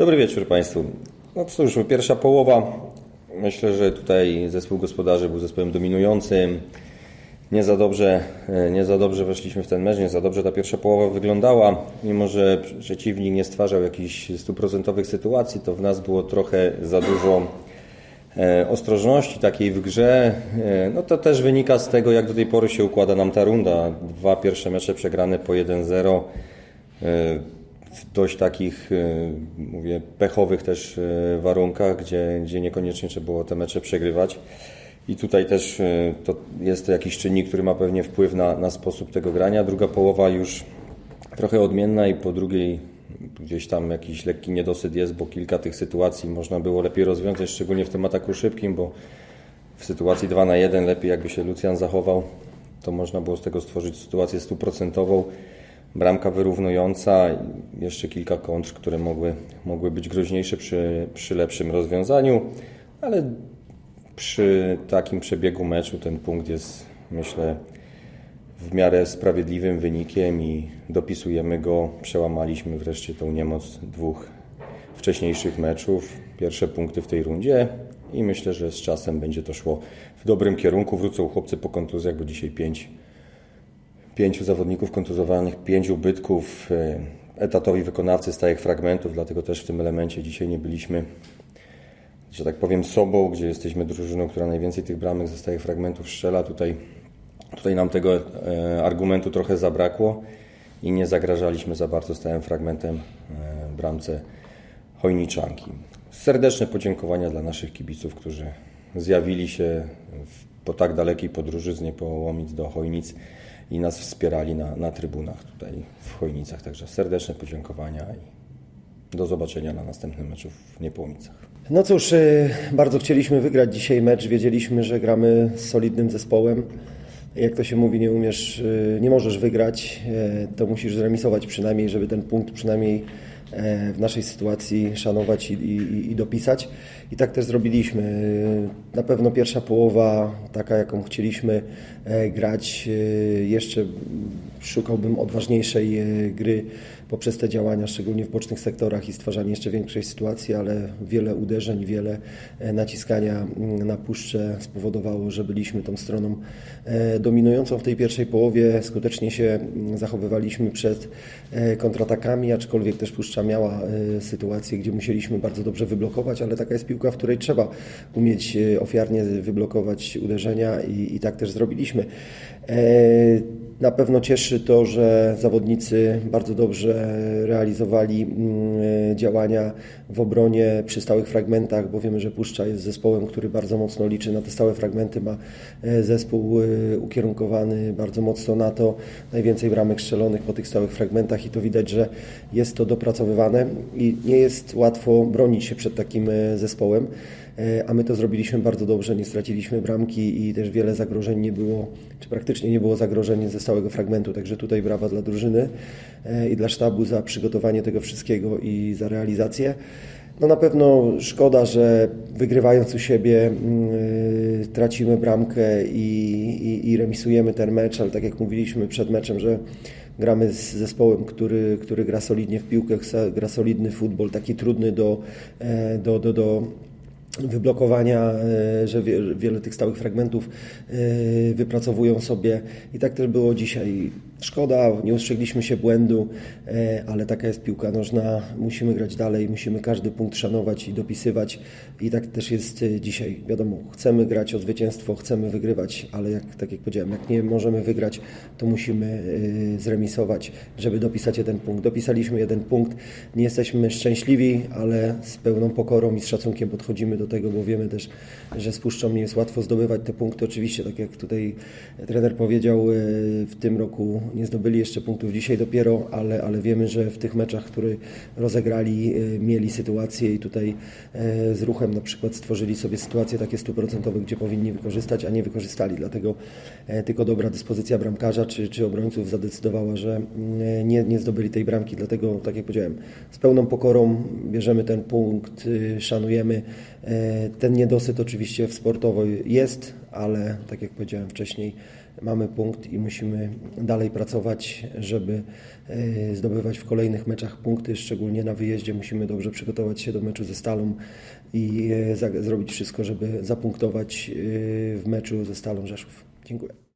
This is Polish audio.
Dobry wieczór Państwu. No cóż, pierwsza połowa. Myślę, że tutaj zespół gospodarzy był zespołem dominującym. Nie za dobrze, e, nie za dobrze weszliśmy w ten mecz, nie za dobrze ta pierwsza połowa wyglądała. Mimo, że przeciwnik nie stwarzał jakichś stuprocentowych sytuacji, to w nas było trochę za dużo e, ostrożności takiej w grze. E, No to też wynika z tego, jak do tej pory się układa nam ta runda. Dwa pierwsze mecze przegrane po 1-0 w dość takich, e, mówię, pechowych też e, warunkach, gdzie, gdzie niekoniecznie trzeba było te mecze przegrywać. I tutaj też e, to jest to jakiś czynnik, który ma pewnie wpływ na, na sposób tego grania. Druga połowa już trochę odmienna i po drugiej gdzieś tam jakiś lekki niedosyt jest, bo kilka tych sytuacji można było lepiej rozwiązać, szczególnie w tym ataku szybkim, bo w sytuacji 2 na 1 lepiej jakby się Lucjan zachował, to można było z tego stworzyć sytuację stuprocentową. Bramka wyrównująca, i jeszcze kilka kontr, które mogły, mogły być groźniejsze przy, przy lepszym rozwiązaniu, ale przy takim przebiegu meczu ten punkt jest, myślę, w miarę sprawiedliwym wynikiem i dopisujemy go. Przełamaliśmy wreszcie tą niemoc dwóch wcześniejszych meczów. Pierwsze punkty w tej rundzie i myślę, że z czasem będzie to szło w dobrym kierunku. Wrócą chłopcy po kontuzjach, bo dzisiaj pięć, pięciu zawodników kontuzowanych, pięć ubytków, e, etatowi wykonawcy stałych fragmentów, dlatego też w tym elemencie dzisiaj nie byliśmy że tak powiem, sobą, gdzie jesteśmy drużyną, która najwięcej tych bramek ze stałych fragmentów strzela. Tutaj, tutaj nam tego e, argumentu trochę zabrakło i nie zagrażaliśmy za bardzo stałym fragmentem e, bramce Chojniczanki. Serdeczne podziękowania dla naszych kibiców, którzy zjawili się w, po tak dalekiej podróży z Niepołomic do Chojnic i nas wspierali na, na trybunach tutaj w Chojnicach. Także serdeczne podziękowania i do zobaczenia na następnym meczu w Niepołomicach. No cóż, y, bardzo chcieliśmy wygrać dzisiaj mecz. Wiedzieliśmy, że gramy z solidnym zespołem. Jak to się mówi, nie umiesz, y, nie możesz wygrać, y, to musisz zremisować przynajmniej, żeby ten punkt przynajmniej w naszej sytuacji szanować i, i, i dopisać. I tak też zrobiliśmy. Na pewno pierwsza połowa, taka jaką chcieliśmy e, grać, e, jeszcze szukałbym odważniejszej e, gry poprzez te działania, szczególnie w bocznych sektorach i stwarzanie jeszcze większej sytuacji, ale wiele uderzeń, wiele e, naciskania mm, na puszczę spowodowało, że byliśmy tą stroną e, dominującą w tej pierwszej połowie. Skutecznie się mm, zachowywaliśmy przed e, kontratakami, aczkolwiek też puszcza miała sytuację, gdzie musieliśmy bardzo dobrze wyblokować, ale taka jest piłka, w której trzeba umieć ofiarnie wyblokować uderzenia i, i tak też zrobiliśmy. Na pewno cieszy to, że zawodnicy bardzo dobrze realizowali mm, działania w obronie przy stałych fragmentach, bo wiemy, że Puszcza jest zespołem, który bardzo mocno liczy na te stałe fragmenty, ma e, zespół e, ukierunkowany bardzo mocno na to, najwięcej bramek strzelonych po tych stałych fragmentach i to widać, że jest to dopracowywane i nie jest łatwo bronić się przed takim e, zespołem a my to zrobiliśmy bardzo dobrze, nie straciliśmy bramki i też wiele zagrożeń nie było, czy praktycznie nie było zagrożeń ze stałego fragmentu, także tutaj brawa dla drużyny i dla sztabu za przygotowanie tego wszystkiego i za realizację. No na pewno szkoda, że wygrywając u siebie yy, tracimy bramkę i, i, i remisujemy ten mecz, ale tak jak mówiliśmy przed meczem, że gramy z zespołem, który, który gra solidnie w piłkę, gra solidny futbol, taki trudny do, do, do, do wyblokowania, e, że wiele tych stałych fragmentów e, wypracowują sobie i tak też było dzisiaj. Szkoda, nie ustrzegliśmy się błędu, e, ale taka jest piłka nożna. Musimy grać dalej, musimy każdy punkt szanować i dopisywać. I tak też jest dzisiaj. Wiadomo, chcemy grać o zwycięstwo, chcemy wygrywać, ale jak, tak jak powiedziałem, jak nie możemy wygrać, to musimy zremisować, żeby dopisać jeden punkt. Dopisaliśmy jeden punkt. Nie jesteśmy szczęśliwi, ale z pełną pokorą i z szacunkiem podchodzimy do tego, bo wiemy też, że z Puszczą nie jest łatwo zdobywać te punkty. Oczywiście, tak jak tutaj trener powiedział, w tym roku nie zdobyli jeszcze punktów dzisiaj dopiero, ale, ale wiemy, że w tych meczach, które rozegrali, e, mieli sytuacje i tutaj e, z ruchem na przykład stworzyli sobie sytuacje takie stuprocentowe, gdzie powinni wykorzystać, a nie wykorzystali. Dlatego e, tylko dobra dyspozycja bramkarza czy, czy obrońców zadecydowała, że mm, nie, nie zdobyli tej bramki. Dlatego, tak jak powiedziałem, z pełną pokorą bierzemy ten punkt, szanujemy. Ten niedosyt oczywiście w sportowo jest, ale tak jak powiedziałem wcześniej, mamy punkt i musimy dalej pracować, żeby e, zdobywać w kolejnych meczach punkty, szczególnie na wyjeździe musimy dobrze przygotować się do meczu ze Stalą i e, zrobić wszystko, żeby zapunktować e, w meczu ze Stalą Rzeszów. Dziękuję.